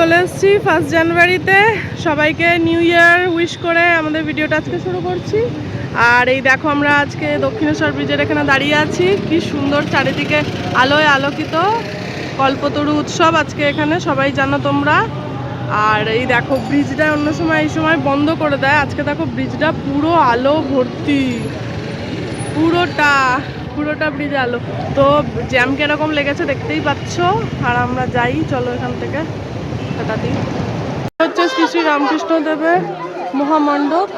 চলে এসেছি ফার্স্ট জানুয়ারিতে সবাইকে নিউ ইয়ার উইশ করে আমাদের ভিডিওটা আজকে শুরু করছি। আর এই দেখো আমরা আজকে দক্ষিণেশ্বর ব্রিজের এখানে দাঁড়িয়ে আছি। কি সুন্দর চারিদিকে আলোয় আলোকিত। কল্পতরু উৎসব আজকে এখানে, সবাই জানো তোমরা। আর এই দেখো ব্রিজটা অন্য সময়, এই সময় বন্ধ করে দেয়। আজকে দেখো ব্রিজটা পুরো আলো ভর্তি। পুরোটা পুরোটা ব্রিজ আলো। তো জ্যাম কীরকম লেগেছে দেখতেই পাচ্ছ। আর আমরা যাই, চলো এখান থেকে। হঠাৎই হচ্ছে শ্রী শ্রী রামকৃষ্ণ দেবের মহামণ্ডপ।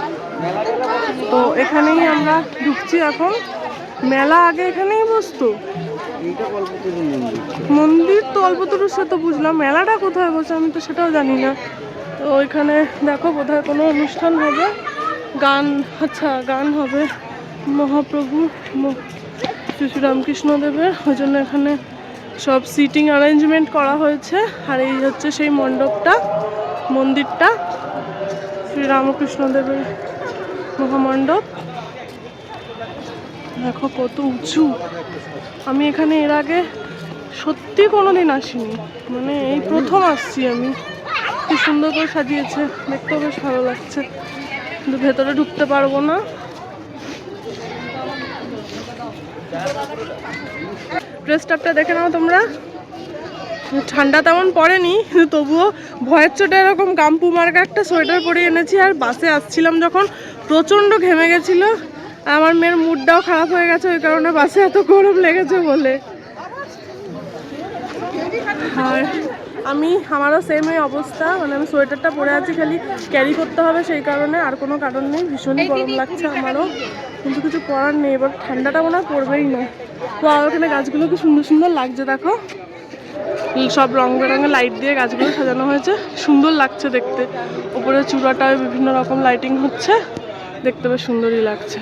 তো এখানেই আমরা ঢুকছি এখন। মেলা আগে এখানেই বসতো। মন্দির তো অল্পতরু সে তো বুঝলাম। মেলাটা কোথায় বসে আমি তো সেটাও জানি না। তো ওইখানে দেখো বোধহয় কোনো অনুষ্ঠান হবে। গান আচ্ছা গান হবে মহাপ্রভু, শ্রী শ্রী রামকৃষ্ণ দেবের। ওই জন্য এখানে সব সিটিং অ্যারেঞ্জমেন্ট করা হয়েছে। আর এই হচ্ছে সেই মণ্ডপটা, মন্দিরটা। শ্রী রামকৃষ্ণদেবের মহামণ্ডপ। দেখো কত উঁচু। আমি এখানে এর আগে সত্যি কোনোদিন আসিনি। মানে এই প্রথম আসছি আমি। কি সুন্দর করে সাজিয়েছে। দেখতেও বেশ ভালো লাগছে। কিন্তু ভেতরে ঢুকতে পারব না। ড্রেস টপটা দেখে নাও তোমরা। ঠান্ডা তেমন পড়েনি তবুও ভয়ের চোটে এরকম গাম্পু মার্কা একটা সোয়েটার পরে এনেছি আর বাসে আসছিলাম যখন প্রচণ্ড ঘেমে গেছিল। আমার মেয়ের মুডটাও খারাপ হয়ে গেছে, ওই কারণে বাসে এত গরম লেগেছে বলে। আর আমি আমারও সেম এই অবস্থা। মানে আমি সোয়েটারটা পরে আছি খালি ক্যারি করতে হবে সেই কারণে আর কোনো কারণ নেই। ভীষণই গরম লাগছে আমারও। কিন্তু কিছু করার নেই এবার ঠান্ডাটা মনে হয় পড়বেই না। তো আর ওখানে গাছগুলো কি সুন্দর সুন্দর লাগছে দেখো। সব রং বেরঙের লাইট দিয়ে গাছগুলো সাজানো হয়েছে। সুন্দর লাগছে দেখতে। উপরে চূড়াটায় বিভিন্ন রকম লাইটিং হচ্ছে। দেখতে বেশ সুন্দরই লাগছে।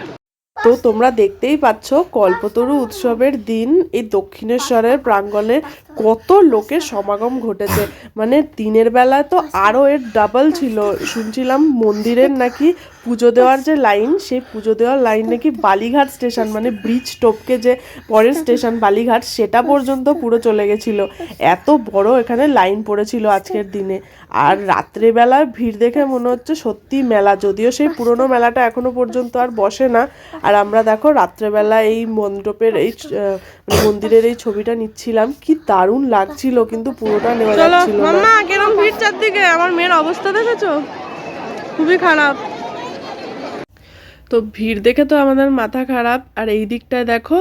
তো তোমরা দেখতেই পাচ্ছ কল্পতরু উৎসবের দিন। এই দক্ষিণেশ্বরের প্রাঙ্গণে কত লোকের সমাগম ঘটেছে। মানে দিনের বেলায় তো আরও এর ডাবল ছিল। শুনছিলাম মন্দিরের নাকি পুজো দেওয়ার যে লাইন সেই পুজো দেওয়ার লাইন নাকি বালিঘাট স্টেশন মানে ব্রিজ টপকে যে পরের স্টেশন বালিঘাট সেটা পর্যন্ত পুরো চলে গেছিল। এত বড় এখানে লাইন পড়েছিল আজকের দিনে। আর রাত্রেবেলায় ভিড় দেখে মনে হচ্ছে সত্যি মেলা যদিও সেই পুরনো মেলাটা এখনও পর্যন্ত আর বসে না। আর আমরা দেখো রাত্রেবেলা এই মণ্ডপের এই মানে মন্দিরের এই ছবিটা নিচ্ছিলাম কি দারুণ লাগছিল কিন্তু পুরোটা নেওয়া যাচ্ছিল না। কেরম ভিড় চারদিকে? আমার মেয়ের অবস্থা দেখেছ? খুবই খারাপ। তো ভিড় দেখে তো আমাদের মাথা খারাপ। আর এই দিকটায় দেখো,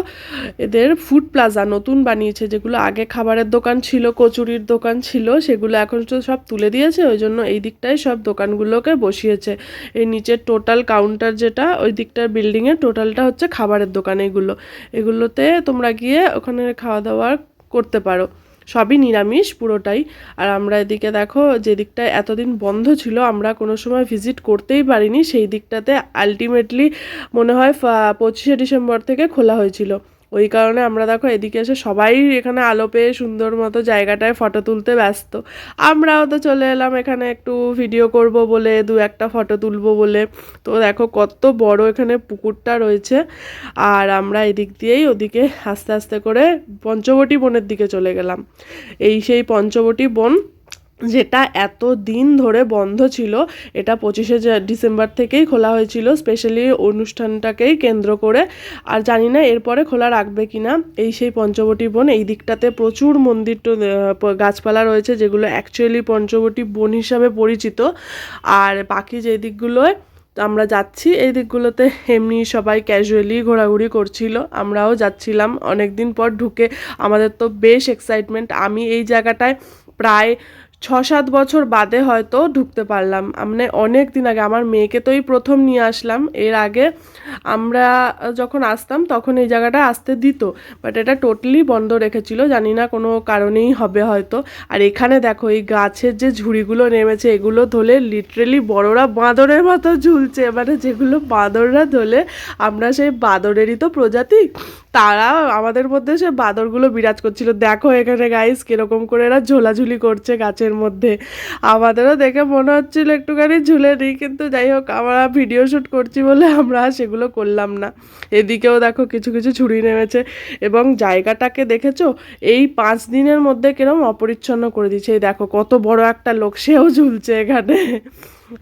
এদের ফুড প্লাজা নতুন বানিয়েছে, যেগুলো আগে খাবারের দোকান ছিল, কচুরির দোকান ছিল, সেগুলো এখন তো সব তুলে দিয়েছে, ওই জন্য এই দিকটায় সব দোকানগুলোকে বসিয়েছে। এই নিচের টোটাল কাউন্টার যেটা, ওই দিকটার বিল্ডিংয়ের টোটালটা হচ্ছে খাবারের দোকান এগুলো। এগুলোতে তোমরা গিয়ে ওখানে খাওয়া দাওয়া করতে পারো। সবই নিরামিষ পুরোটাই। আর আমরা এদিকে দেখো, যে দিকটায় এতদিন বন্ধ ছিল, আমরা কোনো সময় ভিজিট করতেই পারিনি, সেই দিকটাতে আলটিমেটলি মনে হয় পঁচিশে ডিসেম্বর থেকে খোলা হয়েছিল। ওই কারণে আমরা দেখো এদিকে এসে সবাই এখানে আলো পেয়ে সুন্দর মতো জায়গাটায় ফটো তুলতে ব্যস্ত। আমরাও তো চলে এলাম এখানে একটু ভিডিও করব বলে, দু একটা ফটো তুলবো বলে। তো দেখো কত বড় এখানে পুকুরটা রয়েছে। আর আমরা এদিক দিয়েই ওদিকে আস্তে আস্তে করে পঞ্চবটি বনের দিকে চলে গেলাম। এই সেই পঞ্চবটি বন যেটা এত দিন ধরে বন্ধ ছিল, এটা পঁচিশে ডিসেম্বর থেকেই খোলা হয়েছিল, স্পেশালি অনুষ্ঠানটাকেই কেন্দ্র করে। আর জানি না এরপরে খোলা রাখবে কিনা, এই সেই পঞ্চবটি বন, এই দিকটাতে প্রচুর মন্দির গাছপালা রয়েছে, যেগুলো অ্যাকচুয়ালি পঞ্চবটি বন হিসাবে পরিচিত। আর বাকি যে দিকগুলোয় আমরা যাচ্ছি, এই দিকগুলোতে এমনি সবাই ক্যাজুয়ালি ঘোরাঘুরি করছিল, আমরাও যাচ্ছিলাম। অনেক দিন পর ঢুকে আমাদের তো বেশ এক্সাইটমেন্ট আমি এই জায়গাটায় প্রায় ছ সাত বছর বাদে হয়তো ঢুকতে পারলাম। মানে অনেক দিন আগে আমার মেয়েকে তো এই প্রথম নিয়ে আসলাম। এর আগে আমরা যখন আসতাম তখন এই জায়গাটা আসতে দিত। বাট এটা টোটালি বন্ধ রেখেছিল। জানি না কোনো কারণেই হবে হয়তো। আর এখানে দেখো, এই গাছের যে ঝুড়িগুলো নেমেছে, এগুলো ধরে লিটারেলি বড়রা বাঁদরের মতো ঝুলছে। মানে যেগুলো বাঁদররা ধরে আমরা সেই বাঁদরেরই তো প্রজাতি। তারা আমাদের মধ্যে সে বাদরগুলো বিরাজ করছিল, দেখো এখানে গাইস কীরকম করে এরা ঝোলাঝুলি করছে গাছের মধ্যে। আমাদেরও দেখে মনে হচ্ছিল একটুখানি ঝুলে নিই, কিন্তু যাই হোক, আমরা ভিডিও শ্যুট করছি বলে আমরা সেগুলো করলাম না। এদিকেও দেখো কিছু কিছু ছুরি নেমেছে এবং জায়গাটাকে দেখেছ? এই পাঁচ দিনের মধ্যে কিরম অপরিচ্ছন্ন করে দিচ্ছে। এই দেখো কত বড় একটা লোক, সেও ঝুলছে এখানে।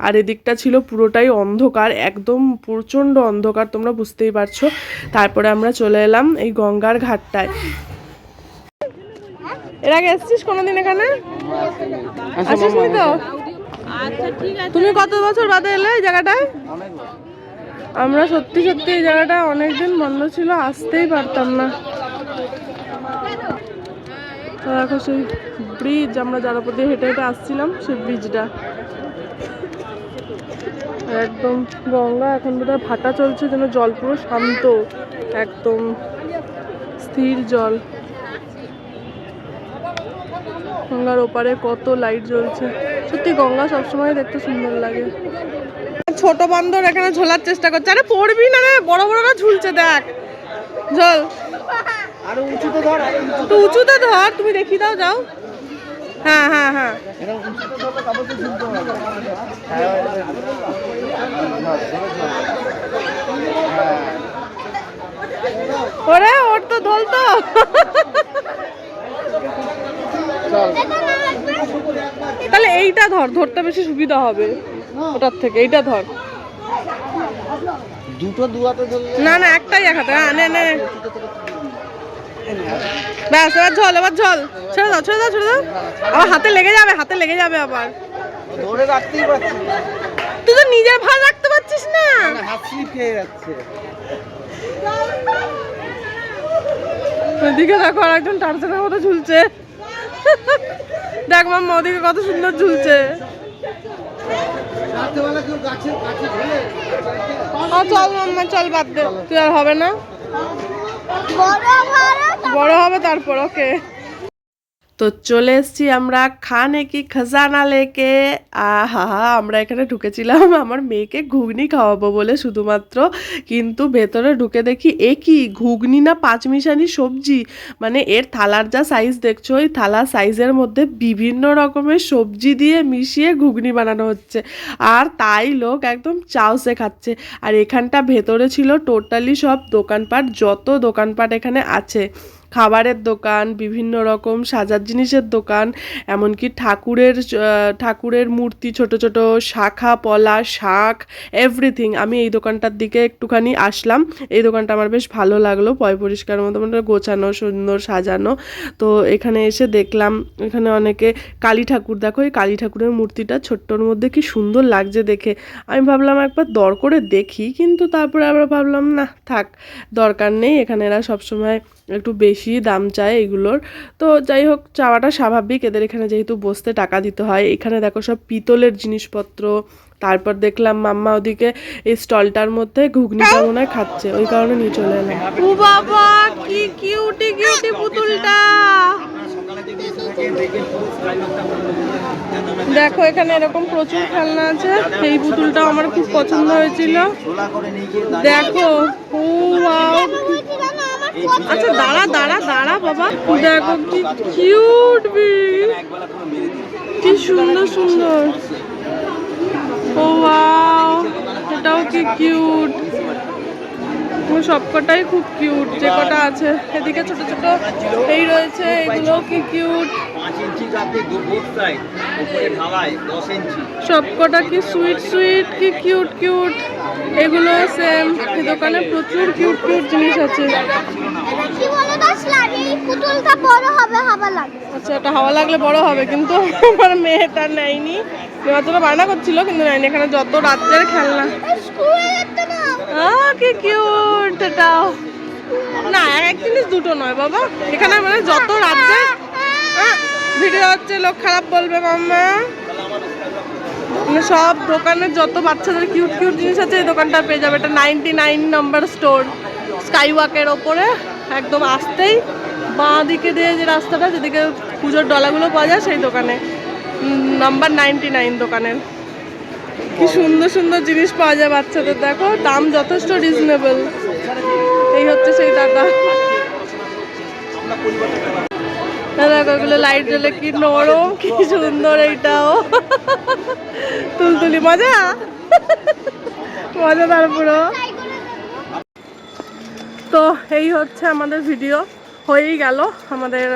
আর এদিকটা ছিল পুরোটাই অন্ধকার একদম প্রচণ্ড অন্ধকার তোমরা বুঝতেই পারছ। তারপরে আমরা চলে এলাম এই গঙ্গার ঘাটটায়। এর আগে এসছিস কোনোদিন এখানে? আসিস নি তো? তুমি কত বছর বাদে এলে এই জায়গাটায়? আমরা সত্যি সত্যি এই জায়গাটা অনেকদিন বন্ধ ছিল আসতেই পারতাম না। তো দেখো সেই ব্রিজ আমরা যার উপর দিয়ে হেঁটে হেঁটে আসছিলাম সেই ব্রিজটা একদম গঙ্গা এখন বোধহয় ভাটা চলছে যেন জল পুরো শান্ত একদম স্থির জল। গঙ্গার ওপারে কত লাইট জ্বলছে। সত্যি গঙ্গা সবসময় দেখতে সুন্দর লাগে। ছোট বান্দর এখানে ঝোলার চেষ্টা করছে। আরে পড়বি না রে বড় বড়রা ঝুলছে দেখ। ঝোল। আরও উঁচুতে ধর তো উঁচুতে ধর তুমি দেখি দাও যাও। হ্যাঁ হ্যাঁ হ্যাঁ। ওরে ওর তো ধোল তো। তাহলে এইটা ধর ধরতে বেশি সুবিধা হবে ওটার থেকে এইটা ধর। দুটো দুয়াতে না না একটাই এক হাতে হ্যাঁ নে নে। ব্যাস এবার ঝল এবার ঝল। ছেড়ে দাও ছেড়ে দাও ছেড়ে দাও। আবার হাতে লেগে যাবে হাতে লেগে যাবে আবার। ধরে রাখতেই পারছি তুই তো নিজের ভার রাখতে পারছিস না। না, হাত স্লিপ খেয়ে যাচ্ছে। ওদিকে দেখো আর একজন টার্সেনের মতো ঝুলছে। দেখ মাম্মা ওদিকে কত সুন্দর ঝুলছে। চল মাম্মা চল বাদ দে। তুই আর হবে না। বড় হবে তারপর ওকে তো চলে এসেছি আমরা খানে কি খাজানা লেকে। আহা, আমরা এখানে ঢুকেছিলাম। আমার মেয়েকে ঘুগনি খাওয়াবো বলে শুধুমাত্র। কিন্তু ভেতরে ঢুকে দেখি এ কি, ঘুগনি না পাঁচমিশালি সবজি? মানে এর থালার যা সাইজ দেখছ, ওই থালা সাইজের মধ্যে বিভিন্ন রকমের সবজি দিয়ে মিশিয়ে ঘুগনি বানানো হচ্ছে। আর তাই লোক একদম চাউসে খাচ্ছে। আর এখানটা ভেতরে ছিল টোটালি সব দোকানপাট, যত দোকানপাট এখানে আছে। খাবারের দোকান, বিভিন্ন রকম সাজার জিনিসের দোকান, এমনকি ঠাকুরের ঠাকুরের মূর্তি, ছোট ছোট শাখা, পলা শাক এভরিথিং আমি এই দোকানটার দিকে একটুখানি আসলাম। এই দোকানটা আমার বেশ ভালো লাগল, পয় পরিষ্কার মতো মানে গোছানো, সুন্দর সাজানো। তো এখানে এসে দেখলাম, এখানে অনেকে কালী ঠাকুর, দেখো এই কালী ঠাকুরের মূর্তিটা ছোট্টর মধ্যে কি সুন্দর লাগছে দেখে। আমি ভাবলাম একবার দর করে দেখি, কিন্তু তারপরে আবার ভাবলাম, না, থাক, দরকার নেই। এখানে এরা সবসময় একটু বেশি দাম চায় এগুলোর। তো যাই হোক, চাওয়াটা স্বাভাবিক। এদের এখানে যেহেতু বসতে টাকা দিতে হয়, এখানে দেখো সব পিতলের জিনিসপত্র। তারপর দেখলাম মাম্মা ওদিকে এই স্টলটার মধ্যে ঘুগনিটা মনে হয় খাচ্ছে, ওই কারণে নিয়ে চলে এলাম। ও বাবা, কি কিউটি কিউটি পুতুলটা! দেখো, এখানে এরকম প্রচুর খেলনা আছে। এই পুতুলটাও আমার খুব পছন্দ হয়েছিল। দেখো, ও, ওয়াও। আচ্ছা দাঁড়া দাঁড়া দাঁড়া, বাবা। দেখো কি কিউট বি কি সুন্দর সুন্দর। ও ওয়াও এটাও কি কিউট সবকটাই খুব কিউট যে কটা আছে। এদিকে ছোট ছোট এই রয়েছে এগুলো কি কিউট সবকটা কি সুইট সুইট কি কিউট কিউট এগুলো সেম এই দোকানে প্রচুর কিউট কিউট জিনিস আছে। আচ্ছা এটা হাওয়া লাগলে বড় হবে কিন্তু আমার মেয়েটা নেয়নি। নেওয়ার জন্য বায়না করছিল কিন্তু নেয়নি। এখানে যত রাজ্যের খেলনা। কি কিউট এটাও না এক জিনিস দুটো নয় বাবা। এখানে মানে যত রাজ্যের ভিডিও হচ্ছে, লোক খারাপ বলবে মাম্মা। মানে সব দোকানের যত বাচ্চাদের কিউট কিউট জিনিস আছে, এই দোকানটা পেয়ে যাবে। এটা নাইনটি নাইন নাম্বার স্টোর স্কাই ওয়াকের ওপরে, একদম আসতেই। বাঁ দিকে দিয়ে যে রাস্তাটা, যেদিকে পুজোর ডলাগুলো পাওয়া যায়, সেই দোকানে। নাম্বার নাইনটি নাইন দোকানের। কি সুন্দর সুন্দর জিনিস পাওয়া যায় বাচ্চাদের, দেখো। দাম যথেষ্ট রিজনেবল এই হচ্ছে সেই দাদা। দেখো ওগুলো লাইট জ্বলে, কি নরম, কি সুন্দর এইটাও। তুলতুলি, মজা? মজাদার পুরো। তো এই হচ্ছে আমাদের ভিডিও হয়েই গেল আমাদের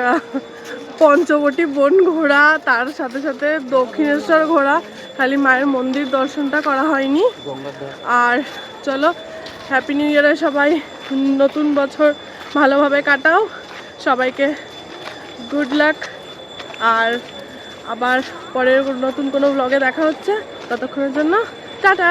পঞ্চবটি বন ঘোরা তার সাথে সাথে দক্ষিণেশ্বর ঘোরা খালি মায়ের মন্দির দর্শনটা করা হয়নি। আর চলো হ্যাপি নিউ ইয়ারে সবাই। নতুন বছর ভালোভাবে কাটাও। সবাইকে গুড লাক আর আবার পরের নতুন কোনো ব্লগে দেখা হচ্ছে। ততক্ষণের জন্য, টাটা!